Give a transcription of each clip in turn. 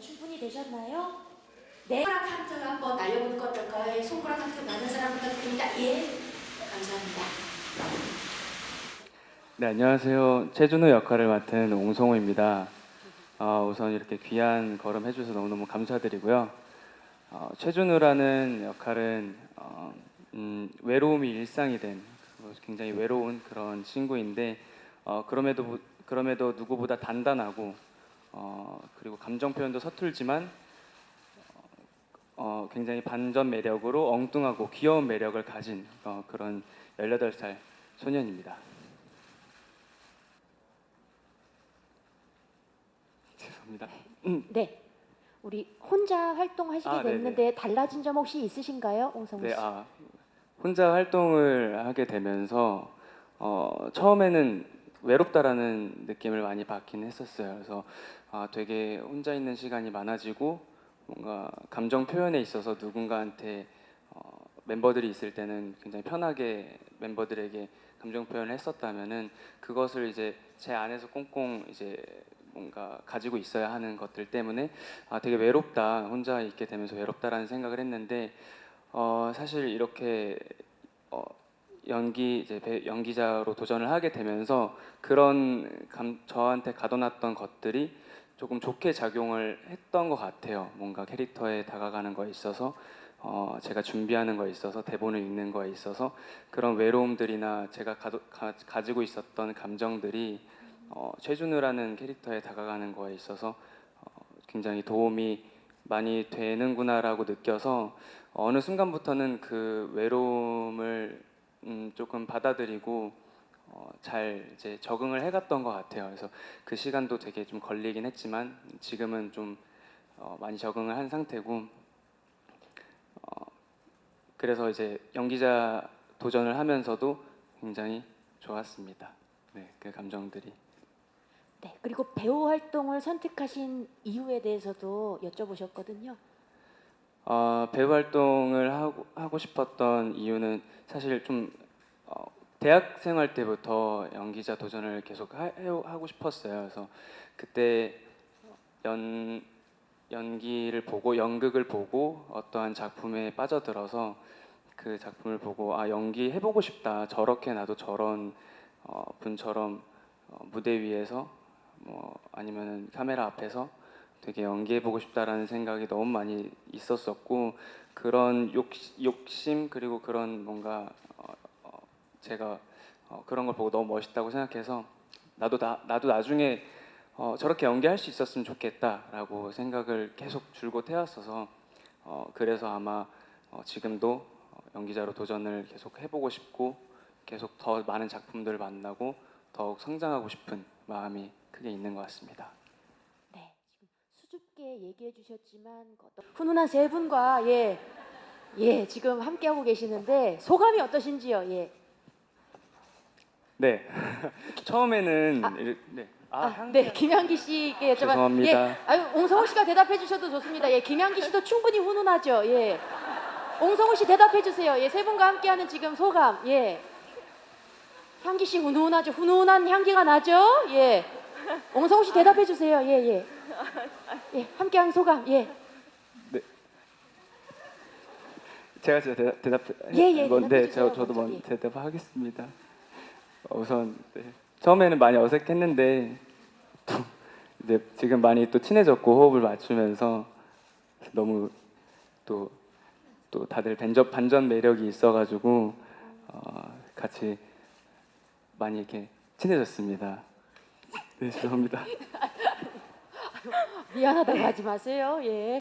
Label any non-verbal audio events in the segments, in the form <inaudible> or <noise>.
충분히 되셨나요? 네. 손가락 한쪽 한번 날려보는 거 어떨까요? 예, 손가락 한쪽 많은 사람 부탁드립니다. 예, 감사합니다. 네, 안녕하세요. 최준호 역할을 맡은 옹성호입니다. 어, 우선 이렇게 귀한 걸음 해주셔서 너무너무 감사드리고요. 어, 최준호라는 역할은 어, 음, 외로움이 일상이 된 굉장히 외로운 그런 친구인데 어, 그럼에도 부- 그럼에도 누구보다 단단하고 어, 그리고 감정 표현도 서툴지만 어, 굉장히 반전 매력으로 엉뚱하고 귀여운 매력을 가진 어, 그런 18살 소년입니다. <laughs> 죄송합니다. <clears throat> 네. 우리 혼자 활동하시게 아, 네네. 됐는데 달라진 점 혹시 있으신가요, 옹성우 씨? 네, 아 혼자 활동을 하게 되면서 어, 처음에는 외롭다라는 느낌을 많이 받긴 했었어요. 그래서 아, 되게 혼자 있는 시간이 많아지고 뭔가 감정 표현에 있어서 누군가한테 어, 멤버들이 있을 때는 굉장히 편하게 멤버들에게 감정 표현을 했었다면은 그것을 이제 제 안에서 꽁꽁 이제 뭔가 가지고 있어야 하는 것들 때문에 아 되게 외롭다 혼자 있게 되면서 외롭다라는 생각을 했는데 어 사실 이렇게 어 연기 이제 배- 연기자로 도전을 하게 되면서 그런 감, 저한테 가둬놨던 것들이 조금 좋게 작용을 했던 것 같아요. 뭔가 캐릭터에 다가가는 거에 있어서 어 제가 준비하는 거에 있어서 대본을 읽는 거에 있어서 그런 외로움들이나 제가 가도, 가, 가지고 있었던 감정들이 어, 최준우라는 캐릭터에 다가가는 거에 있어서 어, 굉장히 도움이 많이 되는구나라고 느껴서 어느 순간부터는 그 외로움을 음, 조금 받아들이고 어, 잘 이제 적응을 해갔던 것 같아요. 그래서 그 시간도 되게 좀 걸리긴 했지만 지금은 좀 어, 많이 적응을 한 상태고 어, 그래서 이제 연기자 도전을 하면서도 굉장히 좋았습니다. 네, 그 감정들이. 네. 그리고 배우 활동을 선택하신 이유에 대해서도 여쭤보셨거든요. 어, 배우 활동을 하고, 하고 싶었던 이유는 사실 좀 어, 대학 생활 때부터 연기자 도전을 계속 하, 해- 하고 싶었어요. 그래서 그때 연 연기를 보고 연극을 보고 어떠한 작품에 빠져들어서 그 작품을 보고 아 연기 해보고 싶다. 저렇게 나도 저런 어, 분처럼 어, 무대 위에서 뭐 아니면은 카메라 앞에서 되게 연기해보고 싶다라는 생각이 너무 많이 있었었고 그런 욕, 욕심 그리고 그런 뭔가 어, 어, 제가 어, 그런 걸 보고 너무 멋있다고 생각해서 나도 나, 나도 나중에 어, 저렇게 연기할 수 있었으면 좋겠다라고 생각을 계속 줄곧 해왔어서 어, 그래서 아마 어, 지금도 어, 연기자로 도전을 계속 해보고 싶고 계속 더 많은 작품들을 만나고 더욱 성장하고 싶은 마음이 크게 있는 것 같습니다. 수줍게 얘기해 주셨지만 그 훈훈한 세 분과 예. 예, 지금 함께 하고 계시는데 소감이 어떠신지요? 예. 네. <laughs> 처음에는 아. 이르- 네. 아, 아, 향- 네, 김향기 씨께 여쭤봐. 죄송합니다. 예, 아유, 옹성호 씨가 대답해 주셔도 좋습니다. 예, 김향기 씨도 충분히 훈훈하죠. 예. 옹성호 씨 대답해 주세요. 예, 세 분과 함께하는 지금 소감. 예. 향기 씨 훈훈하죠. 훈훈한 향기가 나죠. 예. 옹성호 씨 대답해 주세요. 예, 예. 예, 함께하는 소감. 예. 제가 진짜 대답, 대답 예, 예, 먼저 대답해 저, 주세요, 저도 먼저. 먼저 대답하겠습니다. 어, 우선 네. 처음에는 많이 어색했는데 또 이제 지금 많이 또 친해졌고 호흡을 맞추면서 너무 또 또 다들 반전, 반전 매력이 있어가지고 어, 같이 많이 이렇게 친해졌습니다. 네 죄송합니다. <laughs> 미안하다고 하지 마세요. 예.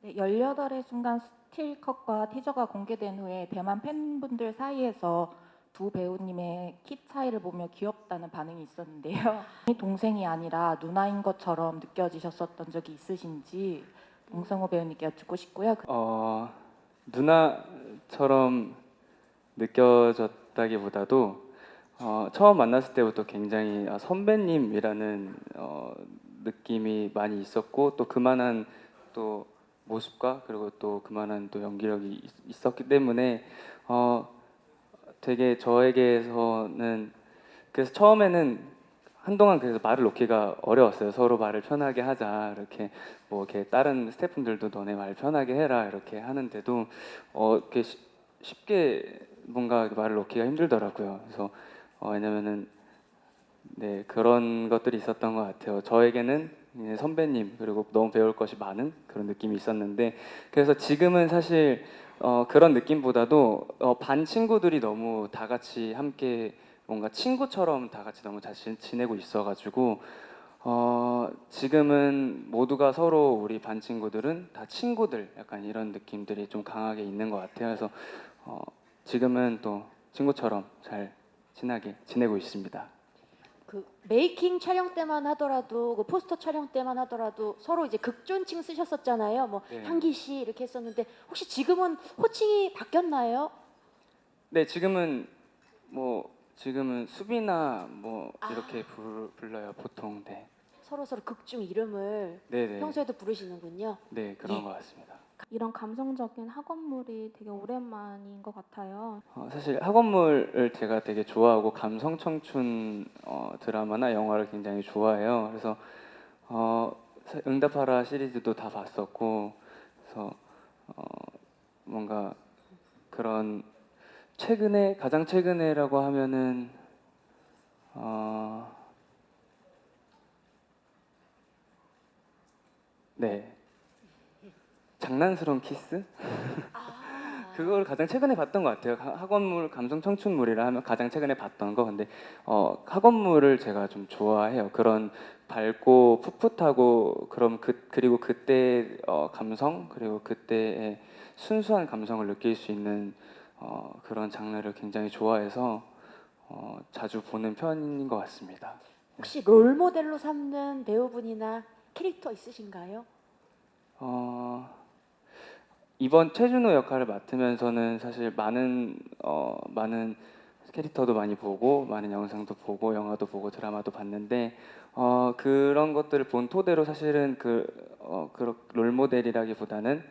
네, 18의 순간 스틸컷과 티저가 공개된 후에 대만 팬분들 사이에서 두 배우님의 키 차이를 보며 귀엽다는 반응이 있었는데요. <laughs> 동생이 아니라 누나인 것처럼 느껴지셨었던 적이 있으신지 옹성호 배우님께 여쭙고 싶고요. 어, 누나처럼 느껴졌다기보다도 어, 처음 만났을 때부터 굉장히 아, 선배님이라는 어, 느낌이 많이 있었고 또 그만한 또 모습과 그리고 또 그만한 또 연기력이 있- 있었기 때문에 어, 되게 저에게서는 그래서 처음에는 한동안 그래서 말을 놓기가 어려웠어요. 서로 말을 편하게 하자 이렇게 뭐 이렇게 다른 스태프분들도 너네 말 편하게 해라 이렇게 하는데도 어 이렇게 쉬- 쉽게 뭔가 말을 놓기가 힘들더라고요. 그래서 어, 왜냐면은 네 그런 것들이 있었던 것 같아요. 저에게는 선배님 그리고 너무 배울 것이 많은 그런 느낌이 있었는데 그래서 지금은 사실 어, 그런 느낌보다도 어, 반 친구들이 너무 다 같이 함께 뭔가 친구처럼 다 같이 너무 잘 지- 지내고 있어가지고 어, 지금은 모두가 서로 우리 반 친구들은 다 친구들 약간 이런 느낌들이 좀 강하게 있는 것 같아요. 그래서 어, 지금은 또 친구처럼 잘 친하게 지내고 있습니다. 그 메이킹 촬영 때만 하더라도 그 포스터 촬영 때만 하더라도 서로 이제 극존칭 쓰셨었잖아요. 뭐 네. 향기 씨 이렇게 했었는데 혹시 지금은 호칭이 바뀌었나요? 네, 지금은 뭐 지금은 수비나 뭐 아. 이렇게 부르, 불러요 보통. 네, 서로 서로 극중 이름을 네, 네, 평소에도 부르시는군요. 네 그런 예. 것 같습니다. 이런 감성적인 학원물이 되게 오랜만인 것 같아요. 어, 사실 학원물을 제가 되게 좋아하고 감성 청춘 어, 드라마나 영화를 굉장히 좋아해요. 그래서 어, 사- 응답하라 시리즈도 다 봤었고, 그래서 어, 뭔가 그런 최근에 가장 최근에라고 하면은 어, 네 장난스러운 키스? 아, <laughs> 그걸 가장 최근에 봤던 것 같아요. 하- 학원물 감성 청춘물이라 하면 가장 최근에 봤던 거. 근데 어, 학원물을 제가 좀 좋아해요. 그런 밝고 풋풋하고 그럼 그 그리고 그때 어, 감성 그리고 그때의 순수한 감성을 느낄 수 있는 어, 그런 장르를 굉장히 좋아해서 어, 자주 보는 편인 것 같습니다. 혹시 롤 모델로 삼는 배우분이나 캐릭터 있으신가요? 어, 이번 최준호 역할을 맡으면서는 사실 많은 어, 많은 캐릭터도 많이 보고 많은 영상도 보고 영화도 보고 드라마도 봤는데 어, 그런 것들을 본 토대로 사실은 그 어, 그 롤모델이라기보다는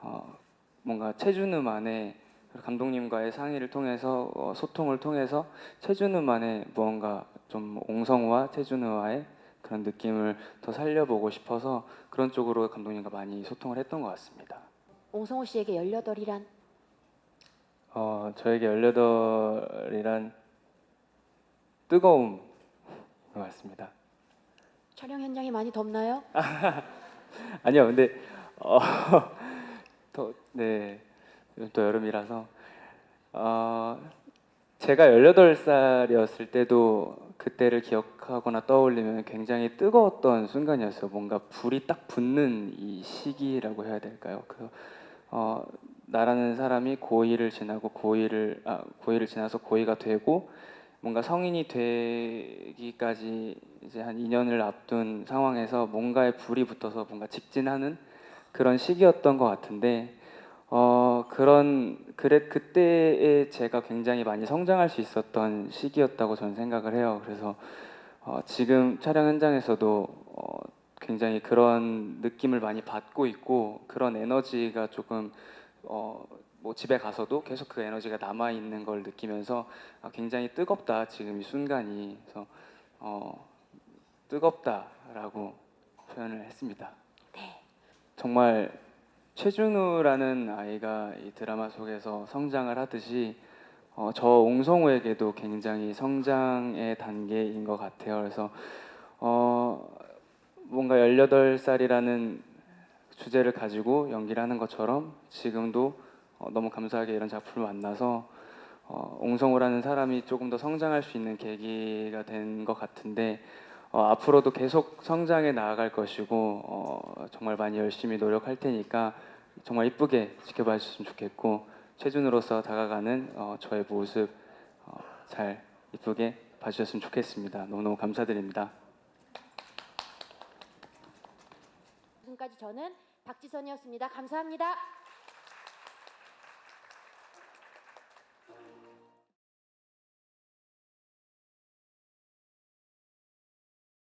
어, 뭔가 최준우만의 그 감독님과의 상의를 통해서 어, 소통을 통해서 최준우만의 무언가 좀 옹성우와 최준우와의 그런 느낌을 더 살려보고 싶어서 그런 쪽으로 감독님과 많이 소통을 했던 것 같습니다. 옹성호 씨에게 18이란 어, 저에게 18이란 뜨거움 것 같습니다. 촬영 현장이 많이 덥나요? <laughs> 아니요, 근데 어, <laughs> 더, 네, 요즘 또 여름이라서 어, 제가 18살이었을 때도 그때를 기억하거나 떠올리면 굉장히 뜨거웠던 순간이었어요. 뭔가 불이 딱 붙는 이 시기라고 해야 될까요? 그 어, 나라는 사람이 고2를 지나고 고2를 아, 고2를 지나서 고2가 되고 뭔가 성인이 되기까지 이제 한 2년을 앞둔 상황에서 뭔가에 불이 붙어서 뭔가 직진하는 그런 시기였던 것 같은데 어 그런 그래 그때에 제가 굉장히 많이 성장할 수 있었던 시기였다고 저는 생각을 해요. 그래서 어, 지금 촬영 현장에서도 어, 굉장히 그런 느낌을 많이 받고 있고 그런 에너지가 조금 어, 뭐 집에 가서도 계속 그 에너지가 남아 있는 걸 느끼면서 아, 굉장히 뜨겁다 지금 이 순간이 그래서 어, 뜨겁다라고 표현을 했습니다. 네. 정말 최준우라는 아이가 이 드라마 속에서 성장을 하듯이 어, 저 옹성우에게도 굉장히 성장의 단계인 것 같아요. 그래서 어, 뭔가 18살이라는 주제를 가지고 연기를 하는 것처럼 지금도 어, 너무 감사하게 이런 작품을 만나서 어, 옹성우라는 사람이 조금 더 성장할 수 있는 계기가 된 것 같은데 어, 앞으로도 계속 성장해 나아갈 것이고 어, 정말 많이 열심히 노력할 테니까 정말 이쁘게 지켜봐 주셨으면 좋겠고 최준으로서 다가가는 어, 저의 모습 어, 잘 이쁘게 봐주셨으면 좋겠습니다. 너무너무 감사드립니다. 지금까지 저는 박지선이었습니다. 감사합니다.